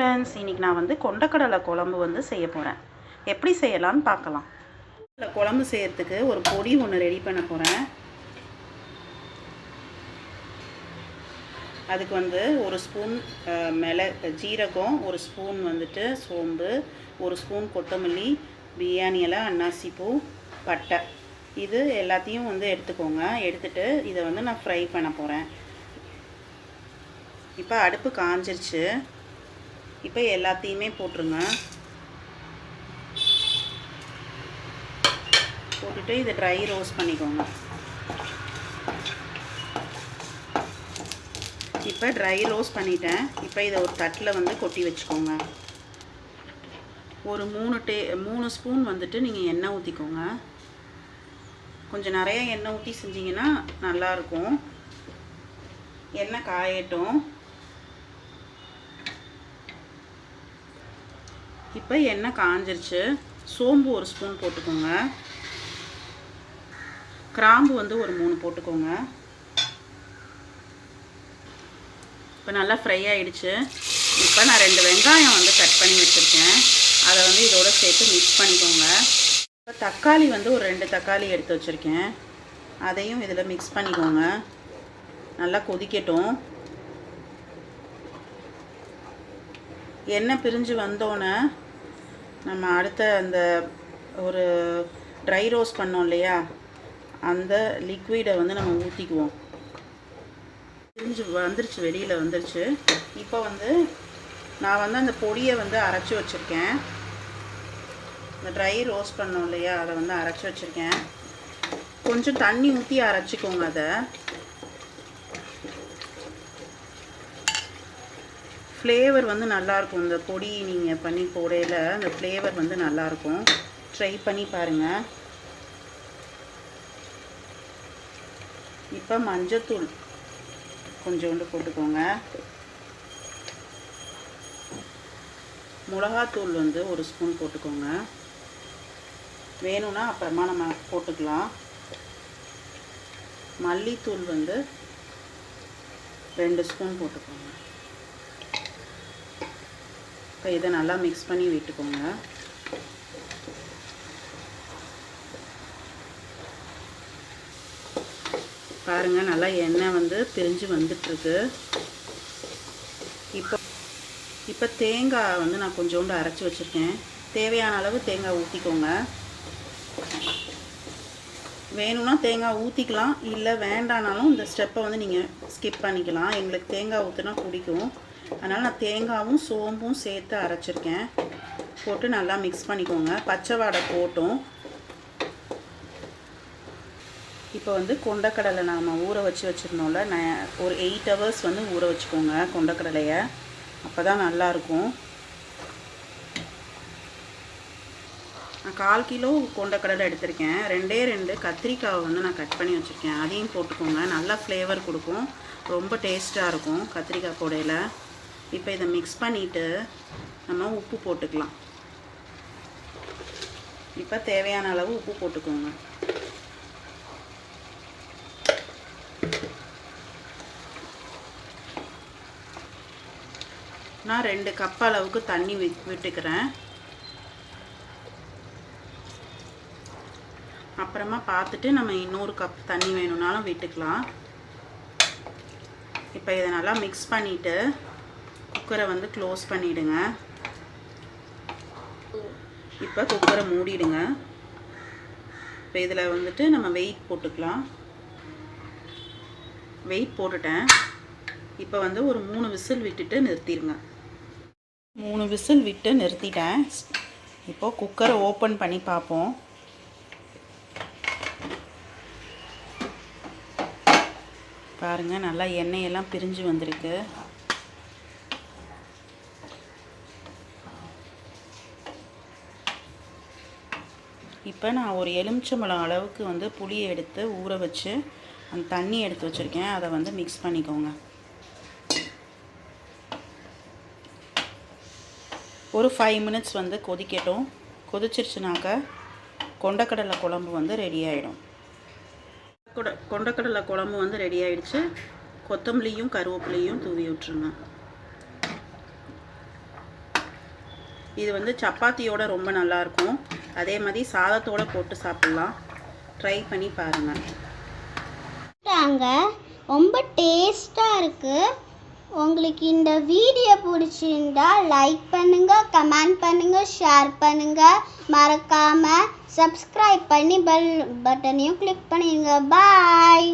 Friends இன்றைக்கி நான் வந்து கொண்டக்கடலை குழம்பு வந்து செய்ய போகிறேன் எப்படி செய்யலாம்னு பார்க்கலாம். இந்த குழம்பு செய்கிறதுக்கு ஒரு பொடி ஒன்று ரெடி பண்ண போகிறேன் அதுக்கு வந்து ஒரு ஸ்பூன் மிள ஜீரகம் ஒரு ஸ்பூன் வந்துட்டு சோம்பு ஒரு ஸ்பூன் கொத்தமல்லி பிரியாணி எல்லாம் அன்னாசி பூ பட்டை. இது எல்லாத்தையும் வந்து எடுத்துக்கோங்க. எடுத்துட்டு இதை வந்து நான் ஃப்ரை பண்ண போகிறேன் இப்போ அடுப்பு காஞ்சிருச்சு. இப்போ எல்லாத்தையுமே போட்டுருங்க. போட்டுட்டு இதை ட்ரை ரோஸ்ட் பண்ணிக்கோங்க. இப்போ ட்ரை ரோஸ்ட் பண்ணிட்டேன். இப்போ இதை ஒரு தட்டில் வந்து கொட்டி வச்சுக்கோங்க. ஒரு மூணு டே மூணு ஸ்பூன் வந்துட்டு நீங்கள் எண்ணெய் ஊற்றிக்கோங்க கொஞ்சம் நிறைய எண்ணெய் ஊற்றி செஞ்சிங்கன்னா நல்லாயிருக்கும் எண்ணெய் காயட்டும். இப்போ எண்ணெய் காஞ்சிருச்சு. சோம்பு ஒரு ஸ்பூன் போட்டுக்கோங்க. கிராம்பு வந்து ஒரு மூணு போட்டுக்கோங்க. இப்போ நல்லா ஃப்ரை ஆகிடுச்சு இப்போ நான் ரெண்டு வெங்காயம் வந்து கட் பண்ணி வச்சுருக்கேன். அதை வந்து இதோட சேர்த்து மிக்ஸ் பண்ணிக்கோங்க. இப்போ தக்காளி வந்து ஒரு ரெண்டு தக்காளி எடுத்து வச்சுருக்கேன். அதையும் இதில் மிக்ஸ் பண்ணிக்கோங்க. நல்லா கொதிக்கட்டும். எண்ணெய் பிரிஞ்சு வந்தோன்னே நம்ம அடுத்த அந்த ஒரு ட்ரை ரோஸ் பண்ணோம் இல்லையா? அந்த லிக்விடை வந்து நம்ம ஊற்றிக்குவோம் பிரிஞ்சு வந்துருச்சு வெளியில் வந்துருச்சு. இப்போ வந்து நான் வந்து அந்த பொடியை வந்து அரைச்சி வச்சுருக்கேன். இந்த ட்ரை ரோஸ்ட் பண்ணோம் இல்லையா? அதை வந்து அரைச்சி வச்சுருக்கேன். கொஞ்சம் தண்ணி ஊற்றி அரைச்சிக்கோங்க அதை. ஃப்ளேவர் வந்து நல்லாயிருக்கும். இந்த பொடி நீங்கள் பண்ணி போடையில் அந்த ஃப்ளேவர் வந்து நல்லாயிருக்கும். ட்ரை பண்ணி பாருங்கள் இப்போ மஞ்சத்தூள் கொஞ்சோண்டு போட்டுக்கோங்க. மிளகாத்தூள் வந்து ஒரு ஸ்பூன் போட்டுக்கோங்க. வேணும்னா அப்புறமா நம்ம போட்டுக்கலாம். மல்லித்தூள் வந்து ரெண்டு ஸ்பூன் போட்டுக்கோங்க. இப்போ இதை நல்லா மிக்ஸ் பண்ணி விட்டுக்கோங்க. பாருங்கள் நல்லா எண்ணெய் வந்து பிரிஞ்சு வந்துட்டுருக்கு. இப்போ இப்போ தேங்காய் வந்து நான் கொஞ்சோண்டு அரைச்சி வச்சுருக்கேன். தேவையான அளவு தேங்காய் ஊற்றிக்கோங்க வேணும்னா தேங்காய் ஊற்றிக்கலாம் இல்லை வேண்டானாலும் இந்த ஸ்டெப்பை வந்து நீங்கள் ஸ்கிப் பண்ணிக்கலாம். எங்களுக்கு தேங்காய் ஊற்றுனா பிடிக்கும். அதனால் நான் தேங்காயும் சோம்பும் சேர்த்து அரைச்சிருக்கேன். போட்டு நல்லா மிக்ஸ் பண்ணிக்கோங்க. பச்சை வாடை போட்டும். இப்போ வந்து கொண்டக்கடலை நாம் ஊற வச்சு வச்சுருந்தோம்ல நான் ஒரு எயிட் ஹவர்ஸ் வந்து ஊற வச்சுக்கோங்க கொண்டக்கடலையை. அப்போ தான் நல்லாயிருக்கும் நான் கால் கிலோ கொண்டக்கடலை எடுத்திருக்கேன். ரெண்டே ரெண்டு கத்திரிக்காவை வந்து நான் கட் பண்ணி வச்சுருக்கேன். அதையும் போட்டுக்கோங்க. நல்லா ஃப்ளேவர் கொடுக்கும். ரொம்ப டேஸ்ட்டாக இருக்கும் கத்திரிக்காய் கூடையில் இப்போ இதை மிக்ஸ் பண்ணிவிட்டு நம்ம உப்பு போட்டுக்கலாம். இப்போ தேவையான அளவு உப்பு போட்டுக்கோங்க. நான் ரெண்டு கப் அளவுக்கு தண்ணி விட்டுக்கிறேன். அப்புறமா பார்த்துட்டு நம்ம இன்னொரு கப் தண்ணி வேணும்னாலும் விட்டுக்கலாம். இப்போ இதை நல்லா மிக்ஸ் பண்ணிவிட்டு குக்கரை வந்து க்ளோஸ் பண்ணிவிடுங்க இப்போ குக்கரை மூடிடுங்க. இப்போ இதில் வந்துட்டு நம்ம வெயிட் போட்டுக்கலாம். வெயிட் போட்டுட்டேன். இப்போ வந்து ஒரு மூணு விசில் விட்டுட்டு நிறுத்திடுங்க. மூணு விசில் விட்டு நிறுத்திட்டேன். இப்போது குக்கரை ஓப்பன் பண்ணி பார்ப்போம். பாருங்கள் நல்லா எண்ணெயெல்லாம் பிரிஞ்சு வந்திருக்கு. இப்போ நான் ஒரு எலுமிச்சம்பழம் அளவுக்கு வந்து புளியை எடுத்து ஊற வச்சு அந்த தண்ணி எடுத்து வச்சுருக்கேன். அதை வந்து மிக்ஸ் பண்ணிக்கோங்க. ஒரு ஃபைவ் மினிட்ஸ் வந்து கொதிக்கட்டும். கொதிச்சிருச்சுனாக்க கொண்டக்கடலை குழம்பு வந்து ரெடி ஆகிடும் கொண்டக்கடலை குழம்பு வந்து ரெடி ஆகிடுச்சு கொத்தமல்லியும் கருவேப்பிலையும் தூவி விட்டுருங்க. இது வந்து சப்பாத்தியோட ரொம்ப நல்லாயிருக்கும். அதே மாதிரி சாதத்தோட போட்டு சாப்பிட்லாம். ட்ரை பண்ணி பாருங்கள் ரொம்ப டேஸ்ட்டாக இருக்குது உங்களுக்கு இந்த வீடியோ பிடிச்சிருந்தா லைக் பண்ணுங்கள் கமெண்ட் பண்ணுங்கள் ஷேர் பண்ணுங்கள் மறக்காமல் சப்ஸ்கிரைப் பண்ணி பெல் பட்டனையும் கிளிக் பண்ணிடுங்க பாய்